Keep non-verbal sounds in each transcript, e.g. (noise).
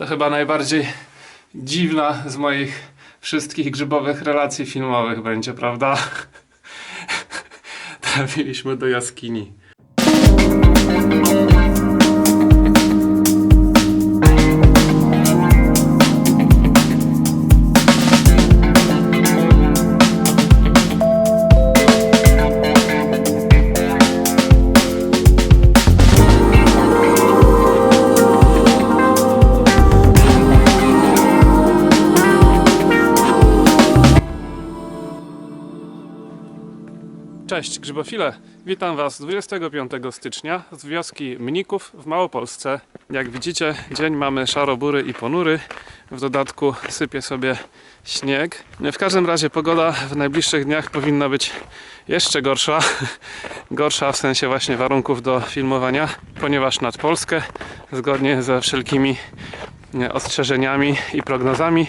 To chyba najbardziej dziwna z moich wszystkich grzybowych relacji filmowych będzie, prawda? (laughs) Trafiliśmy do jaskini. Cześć grzybofile, witam Was 25 stycznia z wioski Mników w Małopolsce. Jak widzicie dzień mamy szarobury i ponury, w dodatku sypie sobie śnieg. W każdym razie pogoda w najbliższych dniach powinna być jeszcze gorsza. (laughs) Gorsza w sensie właśnie warunków do filmowania, ponieważ nad Polskę zgodnie ze wszelkimi ostrzeżeniami i prognozami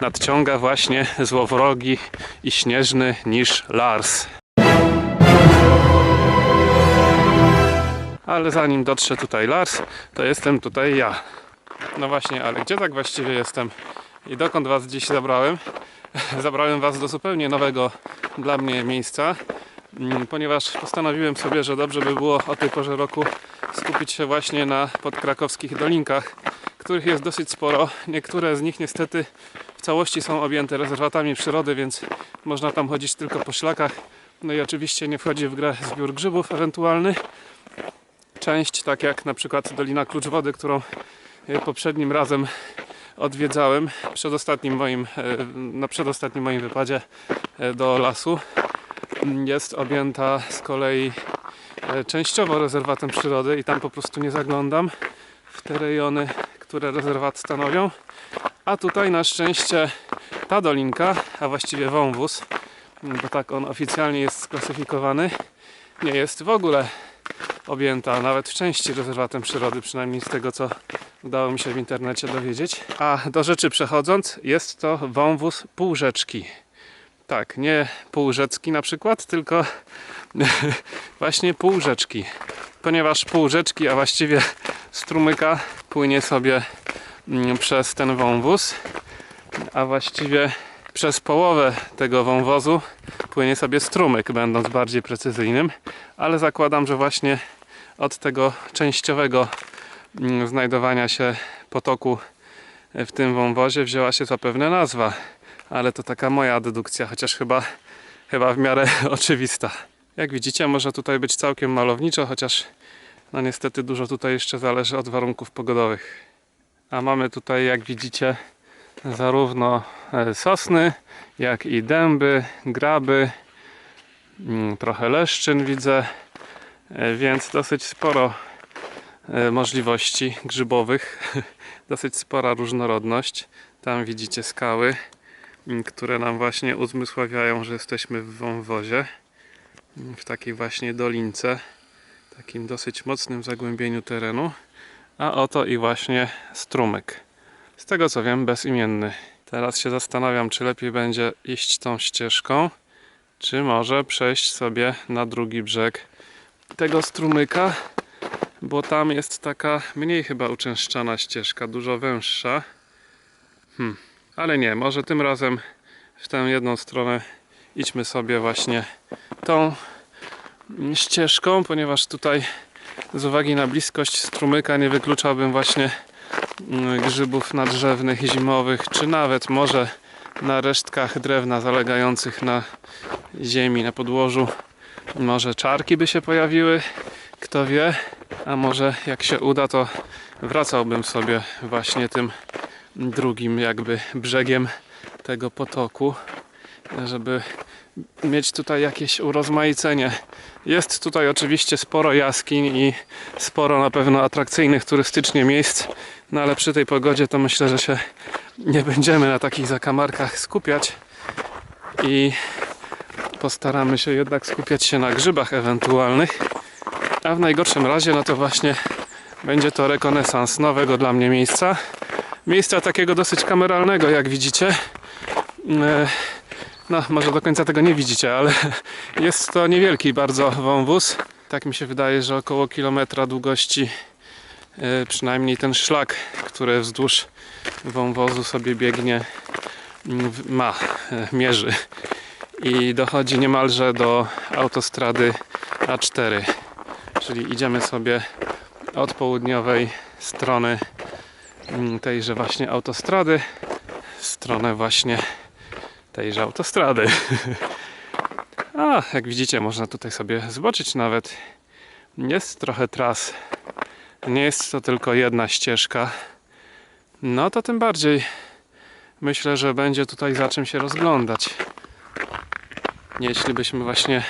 nadciąga właśnie złowrogi i śnieżny niż Lars. Ale zanim dotrze tutaj Lars, to jestem tutaj ja. No właśnie, ale gdzie tak właściwie jestem? I dokąd was dziś zabrałem? (laughs) Zabrałem was do zupełnie nowego dla mnie miejsca, mm, ponieważ postanowiłem sobie, że dobrze by było o tej porze roku skupić się właśnie na podkrakowskich dolinkach, których jest dosyć sporo. Niektóre z nich niestety w całości są objęte rezerwatami przyrody, więc można tam chodzić tylko po szlakach. No i oczywiście nie wchodzi w grę zbiór grzybów ewentualny część, tak jak na przykład Dolina Klucz Wody, którą e, poprzednim razem odwiedzałem, przedostatnim moim, e, na przedostatnim moim wypadzie e, do lasu, jest objęta z kolei częściowo rezerwatem przyrody i tam po prostu nie zaglądam w te rejony, które rezerwat stanowią. A tutaj na szczęście ta dolinka, a właściwie wąwóz, bo tak on oficjalnie jest sklasyfikowany, nie jest w ogóle objęta nawet w części rezerwatem przyrody, przynajmniej z tego co udało mi się w internecie dowiedzieć. A do rzeczy przechodząc, jest to wąwóz półrzeczki. Tak, nie półrzecki na przykład, tylko (laughs) właśnie półrzeczki. Ponieważ półrzeczki, a właściwie strumyka płynie sobie mm, przez ten wąwóz, a właściwie przez połowę tego wąwozu płynie sobie strumyk, będąc bardziej precyzyjnym, ale zakładam, że właśnie od tego częściowego mm, znajdowania się potoku w tym wąwozie wzięła się zapewne nazwa, ale to taka moja dedukcja, chociaż chyba, chyba w miarę (laughs) oczywista. Jak widzicie, może tutaj być całkiem malowniczo, chociaż no niestety dużo tutaj jeszcze zależy od warunków pogodowych. A mamy tutaj, jak widzicie, zarówno e, sosny, jak i dęby, graby, mm, trochę leszczyn widzę, e, więc dosyć sporo e, możliwości grzybowych, (laughs) dosyć spora różnorodność. Tam widzicie skały, m, które nam właśnie uzmysławiają, że jesteśmy w wąwozie, m, w takiej właśnie dolince, takim dosyć mocnym zagłębieniu terenu. A oto i właśnie strumyk. Z tego co wiem, bezimienny. Teraz się zastanawiam, czy lepiej będzie iść tą ścieżką, czy może przejść sobie na drugi brzeg tego strumyka, bo tam jest taka mniej chyba uczęszczana ścieżka, dużo węższa. Hmm. Ale nie, może tym razem w tę jedną stronę idźmy sobie właśnie tą ścieżką, ponieważ tutaj z uwagi na bliskość strumyka nie wykluczałbym właśnie grzybów nadrzewnych, zimowych, czy nawet może na resztkach drewna zalegających na ziemi, na podłożu. Może czarki by się pojawiły, kto wie, a może jak się uda, to wracałbym sobie właśnie tym drugim jakby brzegiem tego potoku, żeby mieć tutaj jakieś urozmaicenie. Jest tutaj oczywiście sporo jaskiń i sporo na pewno atrakcyjnych turystycznie miejsc, no ale przy tej pogodzie to myślę, że się nie będziemy na takich zakamarkach skupiać i postaramy się jednak skupiać się na grzybach ewentualnych. A w najgorszym razie, no to właśnie będzie to rekonesans nowego dla mnie miejsca. Miejsca takiego dosyć kameralnego, jak widzicie. No, może do końca tego nie widzicie, ale (laughs) jest to niewielki bardzo wąwóz. Tak mi się wydaje, że około kilometra długości e, przynajmniej ten szlak, który wzdłuż wąwozu sobie biegnie, ma, e, mierzy i dochodzi niemalże do autostrady A4. Czyli idziemy sobie od południowej strony tejże właśnie autostrady stronę właśnie tejże autostrady. (laughs) A, jak widzicie, można tutaj sobie zobaczyć nawet. Jest trochę tras. Nie jest to tylko jedna ścieżka. No to tym bardziej myślę, że będzie tutaj za czym się rozglądać. Jeśli byśmy właśnie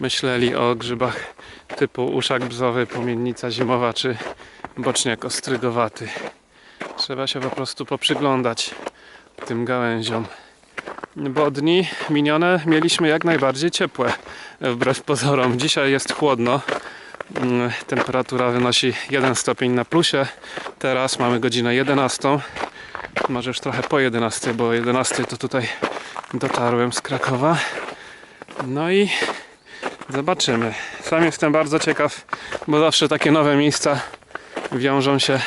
myśleli o grzybach typu uszak bzowy, płomiennica zimowa czy boczniak ostrygowaty. Trzeba się po prostu poprzyglądać tym gałęziom. Bo dni minione mieliśmy jak najbardziej ciepłe, wbrew pozorom. Dzisiaj jest chłodno. Mm, Temperatura wynosi 1 stopień na plusie. Teraz mamy godzinę 11. Może już trochę po 11, bo o 11 to tutaj dotarłem z Krakowa. No i zobaczymy. Sam jestem bardzo ciekaw, bo zawsze takie nowe miejsca wiążą się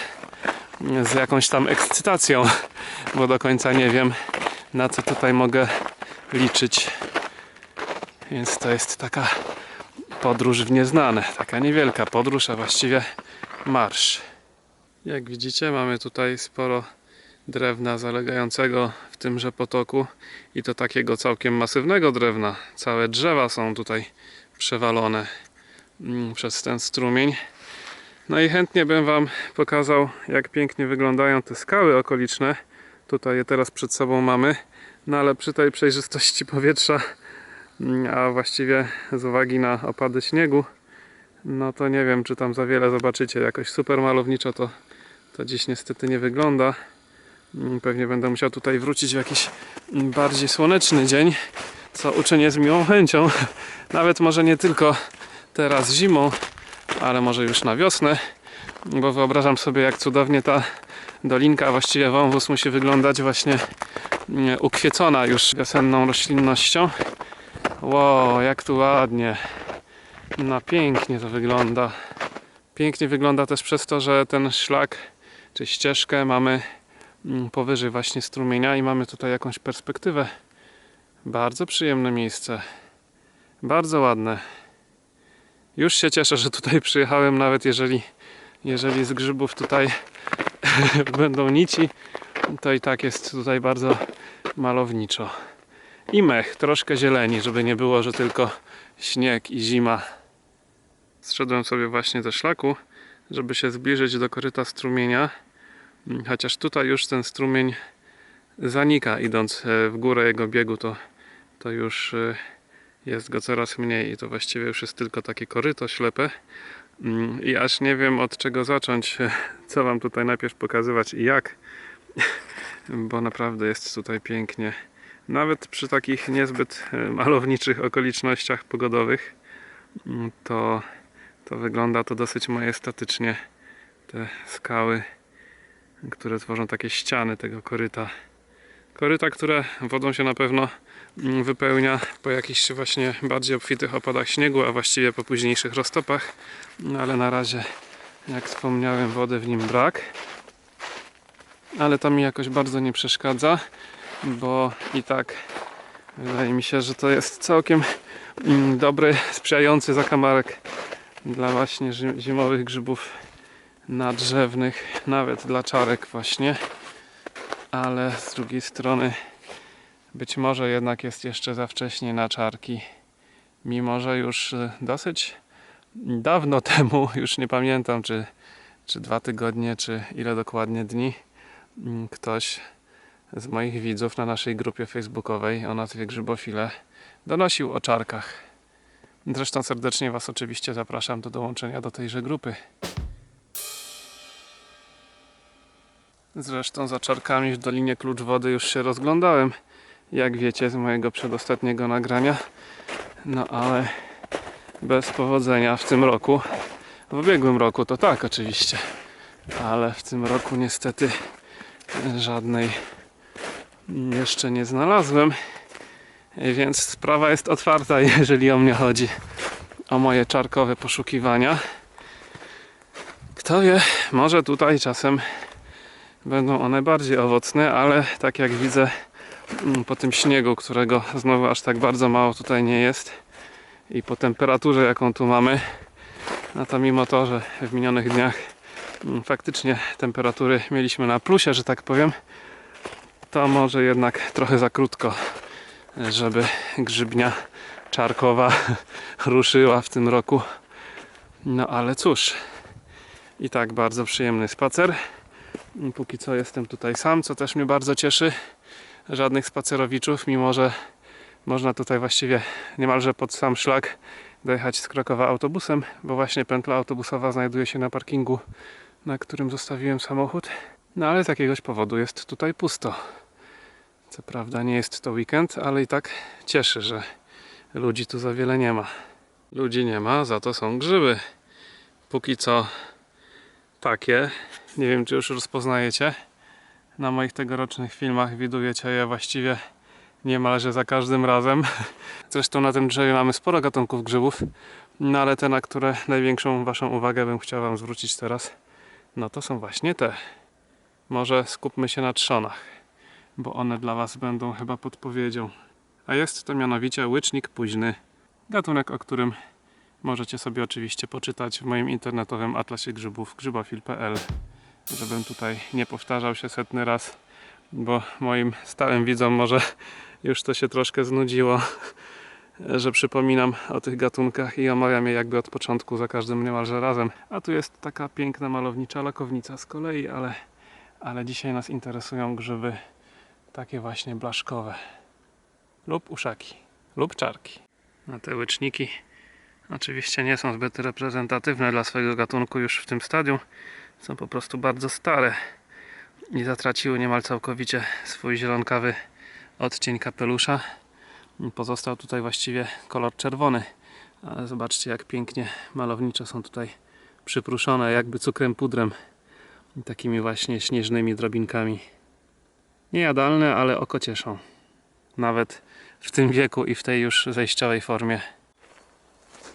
z jakąś tam ekscytacją, bo do końca nie wiem, na co tutaj mogę liczyć. Więc to jest taka podróż w nieznane, taka niewielka podróż, a właściwie marsz. Jak widzicie, mamy tutaj sporo drewna zalegającego w tymże potoku i to takiego całkiem masywnego drewna. Całe drzewa są tutaj przewalone mm, przez ten strumień. No i chętnie bym Wam pokazał, jak pięknie wyglądają te skały okoliczne. Tutaj je teraz przed sobą mamy. No ale przy tej przejrzystości powietrza, mm, a właściwie z uwagi na opady śniegu, no to nie wiem, czy tam za wiele zobaczycie. Jakoś super malowniczo to, to dziś niestety nie wygląda. Mm, Pewnie będę musiał tutaj wrócić w jakiś bardziej słoneczny dzień, co uczynię z miłą chęcią. (laughs) Nawet może nie tylko teraz zimą, ale może już na wiosnę, bo wyobrażam sobie jak cudownie ta dolinka, a właściwie wąwóz musi wyglądać właśnie mm, ukwiecona już wiosenną roślinnością. Wow, jak tu ładnie. No pięknie to wygląda. Pięknie wygląda też przez to, że ten szlak czy ścieżkę mamy mm, powyżej właśnie strumienia i mamy tutaj jakąś perspektywę. Bardzo przyjemne miejsce. Bardzo ładne. Już się cieszę, że tutaj przyjechałem, nawet jeżeli, jeżeli z grzybów tutaj (laughs) będą nici, to i tak jest tutaj bardzo malowniczo. I mech, troszkę zieleni, żeby nie było, że tylko śnieg i zima. Zszedłem sobie właśnie ze szlaku, żeby się zbliżyć do koryta strumienia. Chociaż tutaj już ten strumień zanika, idąc e, w górę jego biegu, to, to już e, jest go coraz mniej i to właściwie już jest tylko takie koryto ślepe. I aż nie wiem od czego zacząć, (laughs) co Wam tutaj najpierw pokazywać i jak, (laughs) bo naprawdę jest tutaj pięknie. Nawet przy takich niezbyt e, malowniczych okolicznościach pogodowych, mm, to, to wygląda to dosyć majestatycznie. Te skały, które tworzą takie ściany tego koryta. Koryta, które wodą się na pewno wypełnia po jakichś właśnie bardziej obfitych opadach śniegu, a właściwie po późniejszych roztopach. No ale na razie, jak wspomniałem, wody w nim brak. Ale to mi jakoś bardzo nie przeszkadza, bo i tak wydaje mi się, że to jest całkiem mm, dobry, sprzyjający zakamarek dla właśnie zi- zimowych grzybów nadrzewnych, nawet dla czarek właśnie ale z drugiej strony być może jednak jest jeszcze za wcześnie na czarki. Mimo, że już y, dosyć dawno (laughs) temu, już nie pamiętam czy, czy dwa tygodnie, czy ile dokładnie dni, mm, ktoś z moich widzów na naszej grupie facebookowej o nazwie Grzybofile donosił o czarkach. Zresztą serdecznie Was oczywiście zapraszam do dołączenia do tejże grupy. Zresztą za czarkami w Dolinie Klucz Wody już się rozglądałem, jak wiecie z mojego przedostatniego nagrania. No ale bez powodzenia w tym roku. W ubiegłym roku to tak oczywiście, ale w tym roku niestety żadnej jeszcze nie znalazłem. Więc sprawa jest otwarta, (laughs) jeżeli o mnie chodzi, o moje czarkowe poszukiwania. Kto wie, może tutaj czasem będą one bardziej owocne, ale tak jak widzę po tym śniegu, którego znowu aż tak bardzo mało tutaj nie jest i po temperaturze jaką tu mamy, no to mimo to, że w minionych dniach mm, faktycznie temperatury mieliśmy na plusie, że tak powiem, to może jednak trochę za krótko, żeby grzybnia czarkowa (laughs) ruszyła w tym roku. No ale cóż, i tak bardzo przyjemny spacer. Póki co jestem tutaj sam, co też mnie bardzo cieszy. Żadnych spacerowiczów, mimo że można tutaj właściwie niemalże pod sam szlak dojechać z Krakowa autobusem, bo właśnie pętla autobusowa znajduje się na parkingu, na którym zostawiłem samochód. No ale z jakiegoś powodu jest tutaj pusto. Co prawda nie jest to weekend, ale i tak cieszy, że ludzi tu za wiele nie ma. Ludzi nie ma, za to są grzyby. Póki co takie. Nie wiem, czy już rozpoznajecie. Na moich tegorocznych filmach widujecie je właściwie niemalże za każdym razem. (laughs) Zresztą na tym drzewie mamy sporo gatunków grzybów, no ale te, na które największą Waszą uwagę bym chciał Wam zwrócić teraz, no to są właśnie te. Może skupmy się na trzonach, bo one dla Was będą chyba podpowiedzią. A jest to mianowicie łycznik późny, gatunek, o którym możecie sobie oczywiście poczytać w moim internetowym atlasie grzybów grzybofil.pl żebym tutaj nie powtarzał się setny raz, bo moim stałym widzom może już to się troszkę znudziło, że przypominam o tych gatunkach i omawiam je jakby od początku za każdym niemalże razem. A tu jest taka piękna malownicza lakownica z kolei, ale, ale dzisiaj nas interesują grzyby takie właśnie blaszkowe lub uszaki lub czarki. A te łyczniki oczywiście nie są zbyt reprezentatywne dla swojego gatunku już w tym stadium. Są po prostu bardzo stare i zatraciły niemal całkowicie swój zielonkawy odcień kapelusza. Pozostał tutaj właściwie kolor czerwony, ale zobaczcie jak pięknie malowniczo są tutaj przypruszone, jakby cukrem pudrem takimi właśnie śnieżnymi drobinkami. Niejadalne, ale oko cieszą. Nawet w tym wieku i w tej już zejściowej formie.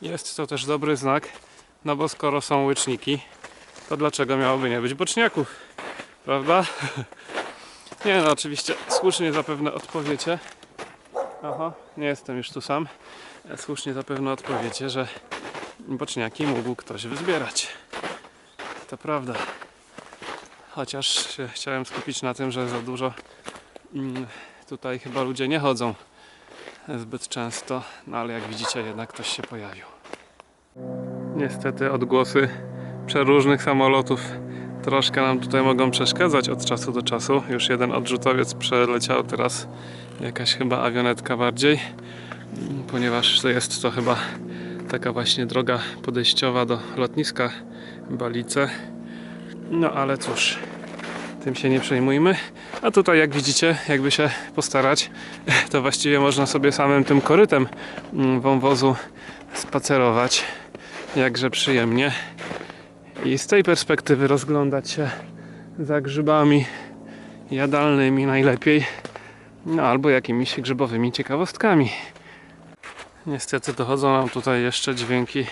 Jest to też dobry znak, no bo skoro są łyczniki, to dlaczego miałoby nie być boczniaków? Prawda? (laughs) Nie no, oczywiście słusznie zapewne odpowiecie. Aha, nie jestem już tu sam. Słusznie zapewne odpowiecie, że boczniaki mógł ktoś wyzbierać. To prawda. Chociaż się chciałem skupić na tym, że za dużo mm, tutaj chyba ludzie nie chodzą zbyt często, no ale jak widzicie jednak ktoś się pojawił. Niestety odgłosy przeróżnych samolotów troszkę nam tutaj mogą przeszkadzać od czasu do czasu. Już jeden odrzutowiec przeleciał, teraz jakaś chyba awionetka bardziej, ponieważ to jest to chyba taka właśnie droga podejściowa do lotniska Balice. No ale cóż, tym się nie przejmujmy. A tutaj jak widzicie, jakby się postarać, to właściwie można sobie samym tym korytem mm, wąwozu spacerować jakże przyjemnie i z tej perspektywy rozglądać się za grzybami jadalnymi najlepiej no albo jakimiś grzybowymi ciekawostkami. Niestety dochodzą nam tutaj jeszcze dźwięki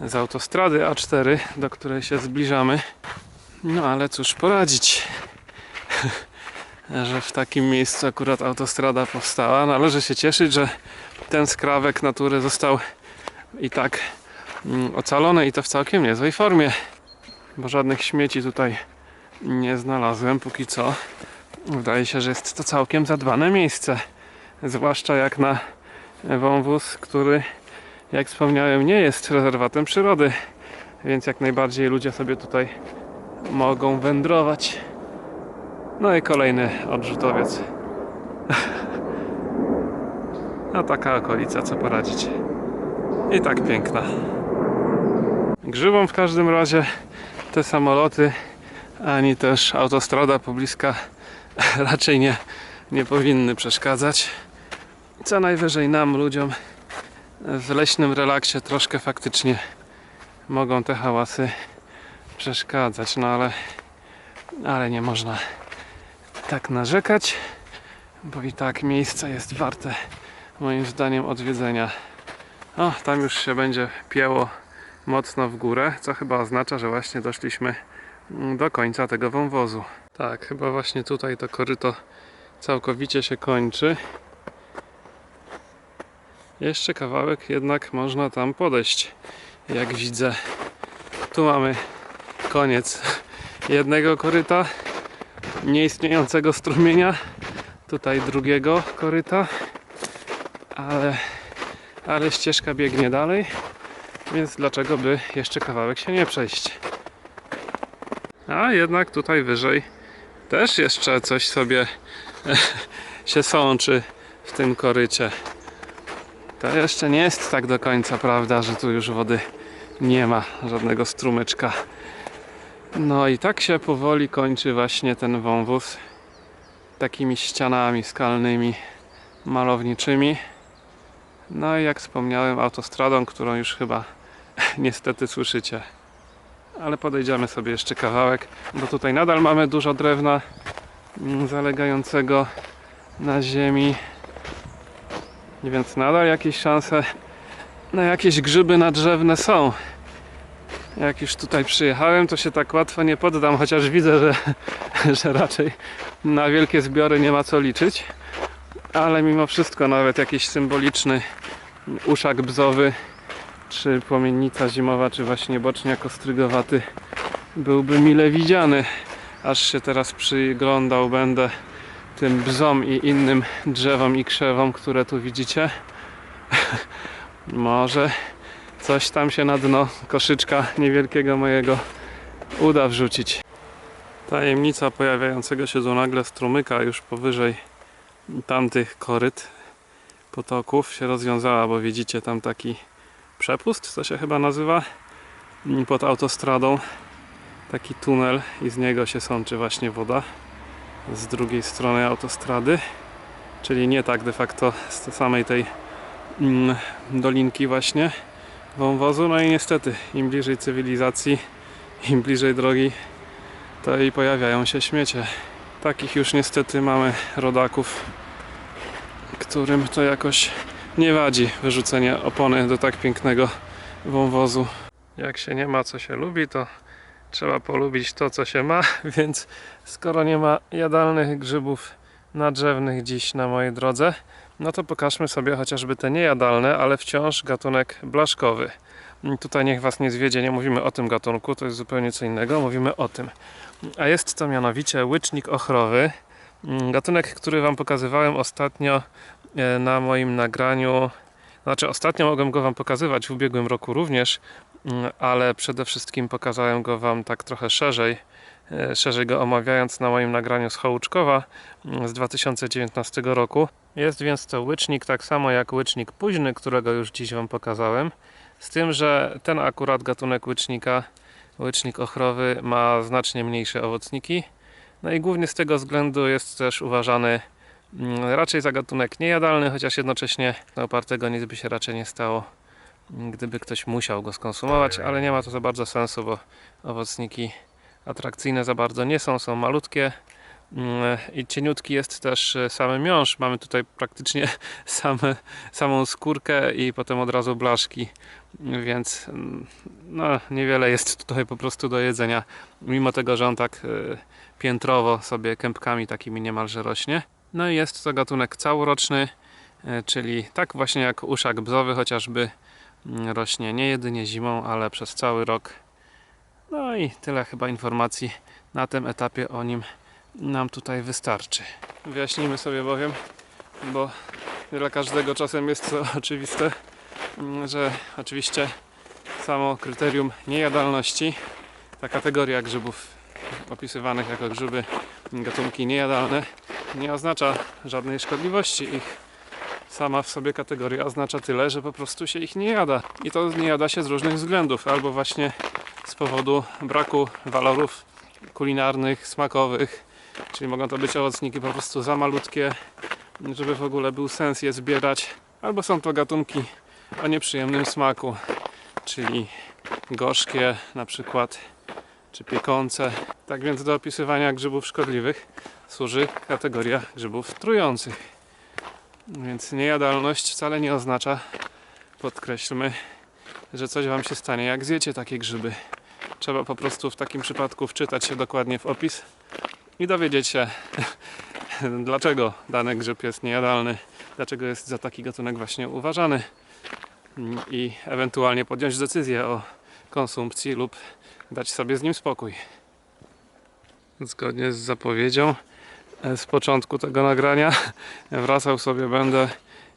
z autostrady A4 do której się zbliżamy. No ale cóż poradzić (laughs) że w takim miejscu akurat autostrada powstała. Należy się cieszyć, że ten skrawek natury został i tak mm, ocalony i to w całkiem niezłej formie bo żadnych śmieci tutaj nie znalazłem póki co. Wydaje się, że jest to całkiem zadbane miejsce zwłaszcza jak na wąwóz, który jak wspomniałem nie jest rezerwatem przyrody więc jak najbardziej ludzie sobie tutaj mogą wędrować. No i kolejny odrzutowiec. (laughs) No taka okolica, co poradzić. I tak piękna grzybom w każdym razie. Te samoloty ani też autostrada pobliska (laughs) raczej nie, nie powinny przeszkadzać. Co najwyżej nam ludziom w leśnym relaksie troszkę faktycznie mogą te hałasy przeszkadzać no ale ale nie można tak narzekać bo i tak miejsce jest warte moim zdaniem odwiedzenia. O tam już się będzie pięło mocno w górę, co chyba oznacza, że właśnie doszliśmy do końca tego wąwozu. Tak, chyba właśnie tutaj to koryto całkowicie się kończy. Jeszcze kawałek jednak można tam podejść, jak widzę. Tu mamy koniec jednego koryta, nieistniejącego strumienia. Tutaj drugiego koryta, ale, ale ścieżka biegnie dalej, więc dlaczego by jeszcze kawałek się nie przejść? A jednak tutaj wyżej też jeszcze coś sobie (laughs) się sączy w tym korycie. To jeszcze nie jest tak do końca prawda, że tu już wody nie ma, żadnego strumyczka. No i tak się powoli kończy właśnie ten wąwóz takimi ścianami skalnymi, malowniczymi. No i jak wspomniałem, autostradą, którą już chyba niestety słyszycie. Ale podejdziemy sobie jeszcze kawałek, bo tutaj nadal mamy dużo drewna mm, zalegającego na ziemi. Więc nadal jakieś szanse na jakieś grzyby nadrzewne są. Jak już tutaj przyjechałem, to się tak łatwo nie poddam, chociaż widzę, że, (laughs) że raczej na wielkie zbiory nie ma co liczyć. Ale mimo wszystko nawet jakiś symboliczny uszak bzowy, czy płomiennica zimowa, czy właśnie boczniak ostrygowaty byłby mile widziany. Aż się teraz przyglądał będę tym bzom i innym drzewom i krzewom, które tu widzicie. (laughs) Może coś tam się na dno koszyczka niewielkiego mojego uda wrzucić. Tajemnica pojawiającego się tu nagle strumyka już powyżej tamtych koryt potoków się rozwiązała, bo widzicie tam taki przepust, co się chyba nazywa, pod autostradą. Taki tunel i z niego się sączy właśnie woda z drugiej strony autostrady, czyli nie tak de facto z samej tej mm, dolinki właśnie wąwozu. No i niestety, im bliżej cywilizacji, (laughs) im bliżej drogi, to i pojawiają się śmiecie. Takich już niestety mamy rodaków, którym to jakoś nie wadzi wyrzucenie opony do tak pięknego wąwozu. Jak się nie ma, co się lubi, to trzeba polubić to, co się ma, (laughs) więc skoro nie ma jadalnych grzybów nadrzewnych dziś na mojej drodze, no to pokażmy sobie chociażby te niejadalne, ale wciąż gatunek blaszkowy. Tutaj niech Was nie zwiedzie, nie mówimy o tym gatunku, to jest zupełnie co innego, mówimy o tym. A jest to mianowicie łycznik ochrowy, gatunek, który Wam pokazywałem ostatnio na moim nagraniu. Znaczy, ostatnio mogłem go Wam pokazywać w ubiegłym roku również, mm, ale przede wszystkim pokazałem go Wam tak trochę szerzej, e, szerzej go omawiając na moim nagraniu z Hołuczkowa mm, z 2019 roku. Jest więc to łycznik tak samo jak łycznik późny, którego już dziś Wam pokazałem, z tym, że ten akurat gatunek łycznika, łycznik ochrowy ma znacznie mniejsze owocniki, no i głównie z tego względu jest też uważany raczej za gatunek niejadalny, chociaż jednocześnie opartego nic by się raczej nie stało, mm, gdyby ktoś musiał go skonsumować, ale nie ma to za bardzo sensu, bo owocniki atrakcyjne za bardzo nie są, są malutkie mm, i cieniutki jest też e, samy miąższ. Mamy tutaj praktycznie (laughs) same, samą skórkę i potem od razu blaszki, więc mm, no, niewiele jest tutaj po prostu do jedzenia, mimo tego, że on tak e, piętrowo sobie kępkami takimi niemalże rośnie. No i jest to gatunek całoroczny, e, czyli tak właśnie jak uszak bzowy, chociażby mm, rośnie nie jedynie zimą, ale przez cały rok. No i tyle chyba informacji na tym etapie o nim nam tutaj wystarczy. Wyjaśnijmy sobie bowiem, bo dla każdego czasem jest to (laughs) oczywiste, mm, że oczywiście samo kryterium niejadalności, ta kategoria grzybów opisywanych jako grzyby gatunki niejadalne nie oznacza żadnej szkodliwości ich. Sama w sobie kategoria oznacza tyle, że po prostu się ich nie jada. I to nie jada się z różnych względów. Albo właśnie z powodu braku walorów kulinarnych, smakowych. Czyli mogą to być owocniki po prostu za malutkie, żeby w ogóle był sens je zbierać. Albo są to gatunki o nieprzyjemnym smaku, czyli gorzkie na przykład czy piekące. Tak więc do opisywania grzybów szkodliwych służy kategoria grzybów trujących. Więc niejadalność wcale nie oznacza, podkreślmy, że coś wam się stanie, jak zjecie takie grzyby. Trzeba po prostu w takim przypadku wczytać się dokładnie w opis i dowiedzieć się, (laughs) dlaczego dany grzyb jest niejadalny, dlaczego jest za taki gatunek właśnie uważany i ewentualnie podjąć decyzję o konsumpcji lub dać sobie z nim spokój. Zgodnie z zapowiedzią z początku tego nagrania. Wracał sobie będę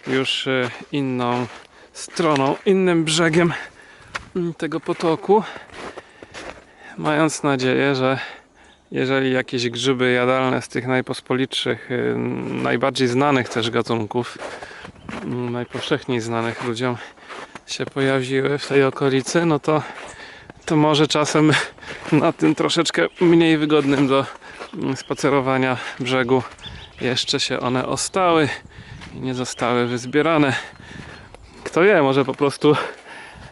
już e, inną stroną, innym brzegiem mm, tego potoku, mając nadzieję, że jeżeli jakieś grzyby jadalne z tych najpospolitszych, y, najbardziej znanych też gatunków, mm, najpowszechniej znanych ludziom się pojawiły w tej okolicy, no to, to może czasem na tym troszeczkę mniej wygodnym do spacerowania brzegu jeszcze się one ostały i nie zostały wyzbierane. Kto wie, może po prostu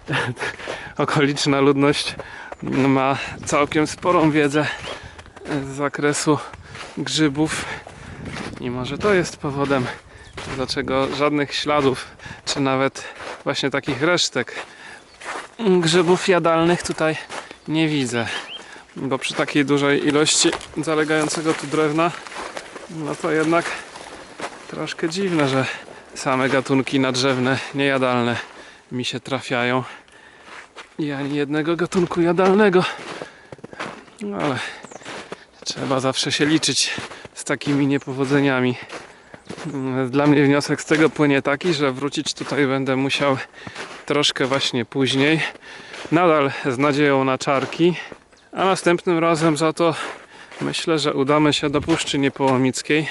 (laughs) okoliczna ludność ma całkiem sporą wiedzę z zakresu grzybów i może to jest powodem dlaczego żadnych śladów czy nawet właśnie takich resztek grzybów jadalnych tutaj nie widzę bo przy takiej dużej ilości zalegającego tu drewna no to jednak troszkę dziwne, że same gatunki nadrzewne, niejadalne mi się trafiają i ani jednego gatunku jadalnego no ale Trzeba zawsze się liczyć z takimi niepowodzeniami. Dla mnie wniosek z tego płynie taki, że wrócić tutaj będę musiał troszkę właśnie później. Nadal z nadzieją na czarki, a następnym razem za to myślę, że udamy się do Puszczy Niepołomickiej,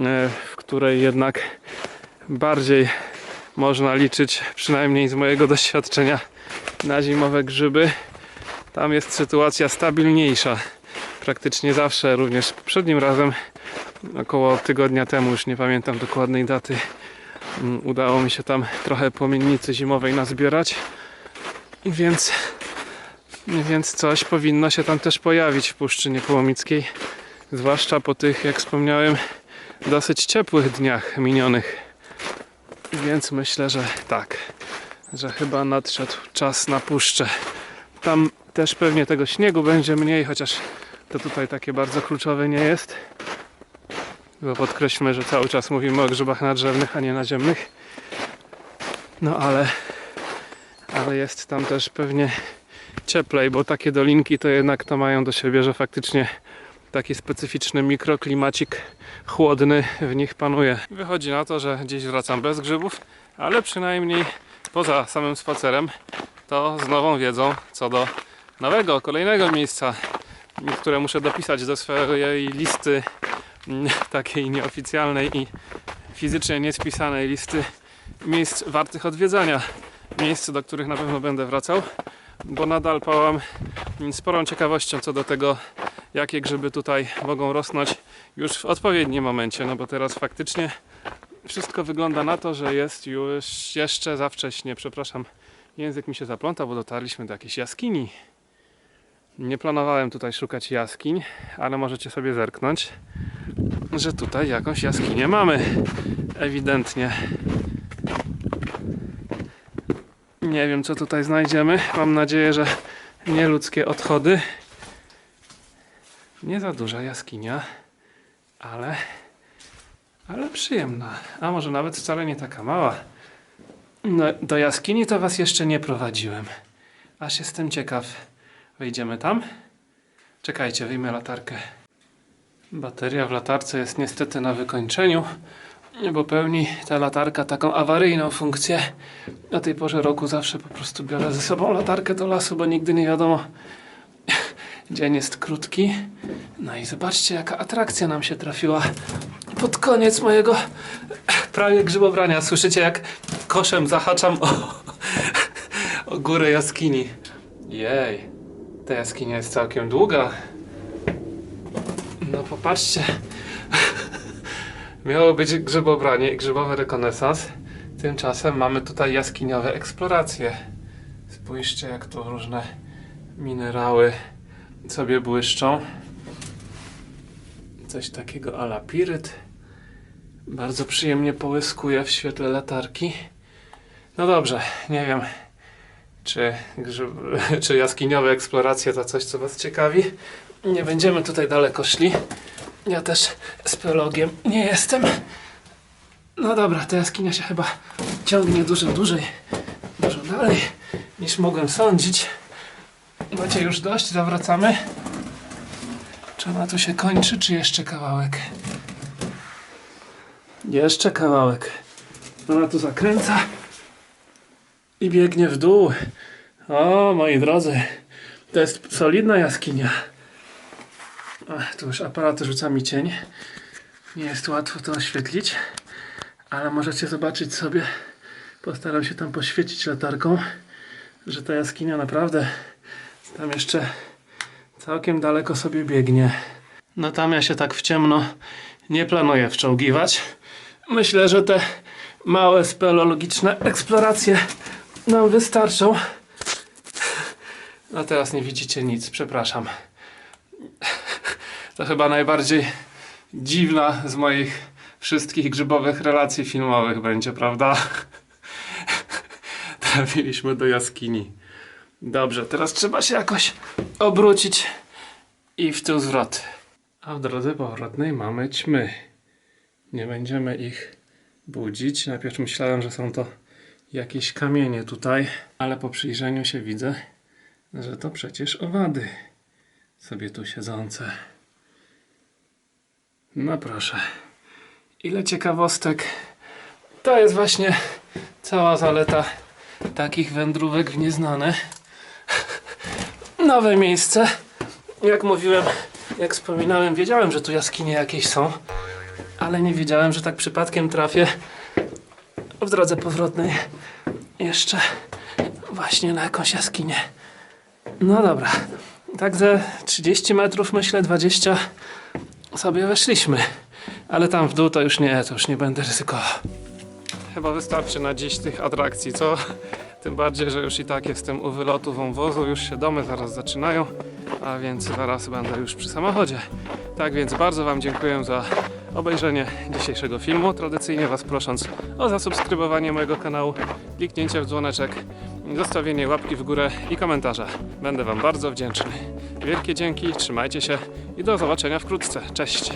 e, w której jednak bardziej można liczyć, przynajmniej z mojego doświadczenia, na zimowe grzyby. Tam jest sytuacja stabilniejsza praktycznie zawsze, również poprzednim razem, około tygodnia temu, już nie pamiętam dokładnej daty, mm, udało mi się tam trochę płomiennicy zimowej nazbierać, więc, więc coś powinno się tam też pojawić w Puszczy Niepołomickiej, zwłaszcza po tych, jak wspomniałem, dosyć ciepłych dniach minionych. Więc myślę, że tak, że chyba nadszedł czas na puszczę. Tam też pewnie tego śniegu będzie mniej, chociaż to tutaj takie bardzo kluczowe nie jest. Bo podkreślmy, że cały czas mówimy o grzybach nadrzewnych, a nie naziemnych. No ale, ale jest tam też pewnie cieplej, bo takie dolinki to jednak to mają do siebie, że faktycznie taki specyficzny mikroklimacik chłodny w nich panuje. Wychodzi na to, że gdzieś wracam bez grzybów, ale przynajmniej poza samym spacerem to z nową wiedzą co do nowego, kolejnego miejsca które muszę dopisać do swojej listy (laughs) takiej nieoficjalnej i fizycznie niespisanej listy miejsc wartych odwiedzania. Miejsc, do których na pewno będę wracał, bo nadal pałam sporą ciekawością co do tego, jakie grzyby tutaj mogą rosnąć już w odpowiednim momencie, no bo teraz faktycznie wszystko wygląda na to, że jest już jeszcze za wcześnie. Przepraszam, język mi się zapląta, bo dotarliśmy do jakiejś jaskini. Nie planowałem tutaj szukać jaskiń, ale możecie sobie zerknąć, że tutaj jakąś jaskinię mamy. Ewidentnie. Nie wiem, co tutaj znajdziemy. Mam nadzieję, że nie ludzkie odchody. Nie za duża jaskinia, ale, ale przyjemna. A może nawet wcale nie taka mała. No, do jaskini to Was jeszcze nie prowadziłem. Aż jestem ciekaw Wejdziemy tam. Czekajcie, wyjmę latarkę. Bateria w latarce jest niestety na wykończeniu, bo pełni ta latarka taką awaryjną funkcję. Na tej porze roku zawsze po prostu biorę ze sobą latarkę do lasu, bo nigdy nie wiadomo. (laughs) Dzień jest krótki. No i zobaczcie, jaka atrakcja nam się trafiła pod koniec mojego (clears throat) prawie grzybobrania. Słyszycie, jak koszem zahaczam o, (laughs) o górę jaskini. Jej. Ta jaskinia jest całkiem długa. No popatrzcie. Miało być grzybobranie i grzybowy rekonesans. Tymczasem mamy tutaj jaskiniowe eksploracje. Spójrzcie jak tu różne minerały sobie błyszczą. Coś takiego ala piryt. Bardzo przyjemnie połyskuje w świetle latarki. No dobrze, nie wiem czy, grzyb, (laughs) czy jaskiniowe eksploracje to coś, co Was ciekawi. Nie będziemy tutaj daleko szli. Ja też speleologiem nie jestem. No dobra, ta jaskinia się chyba ciągnie dużo dłużej, dużo dalej niż mogłem sądzić. Macie już dość, zawracamy. Czy ona tu się kończy, czy jeszcze kawałek? Jeszcze kawałek. Ona tu zakręca i biegnie w dół. O, moi drodzy, to jest solidna jaskinia. Ach, tu już aparat rzuca mi cień. Nie jest łatwo to oświetlić, ale możecie zobaczyć sobie. Postaram się tam poświecić latarką, że ta jaskinia naprawdę tam jeszcze całkiem daleko sobie biegnie. No tam ja się tak w ciemno nie planuję wczołgiwać. Myślę, że te małe speleologiczne eksploracje nam wystarczą. A teraz nie widzicie nic, przepraszam. To chyba najbardziej dziwna z moich wszystkich grzybowych relacji filmowych będzie, prawda? Trafiliśmy do jaskini. Dobrze, teraz trzeba się jakoś obrócić i w tył zwrot. A w drodze powrotnej mamy ćmy. Nie będziemy ich budzić. Najpierw myślałem, że są to jakieś kamienie tutaj, ale po przyjrzeniu się widzę, że to przecież owady sobie tu siedzące. No proszę. Ile ciekawostek. To jest właśnie cała zaleta takich wędrówek w nieznane. Nowe miejsce. Jak mówiłem, jak wspominałem, wiedziałem, że tu jaskinie jakieś są, ale nie wiedziałem, że tak przypadkiem trafię w drodze powrotnej jeszcze właśnie na jakąś jaskinię. No dobra, tak ze 30 metrów, myślę 20 sobie weszliśmy, ale tam w dół to już nie, to już nie będę ryzykował. Chyba wystarczy na dziś tych atrakcji, co? Tym bardziej, że już i tak jestem u wylotu wąwozu, już się domy zaraz zaczynają, a więc zaraz będę już przy samochodzie. Tak więc bardzo Wam dziękuję za obejrzenie dzisiejszego filmu. Tradycyjnie Was prosząc o zasubskrybowanie mojego kanału, kliknięcie w dzwoneczek, zostawienie łapki w górę i komentarza. Będę Wam bardzo wdzięczny. Wielkie dzięki, trzymajcie się i do zobaczenia wkrótce. Cześć!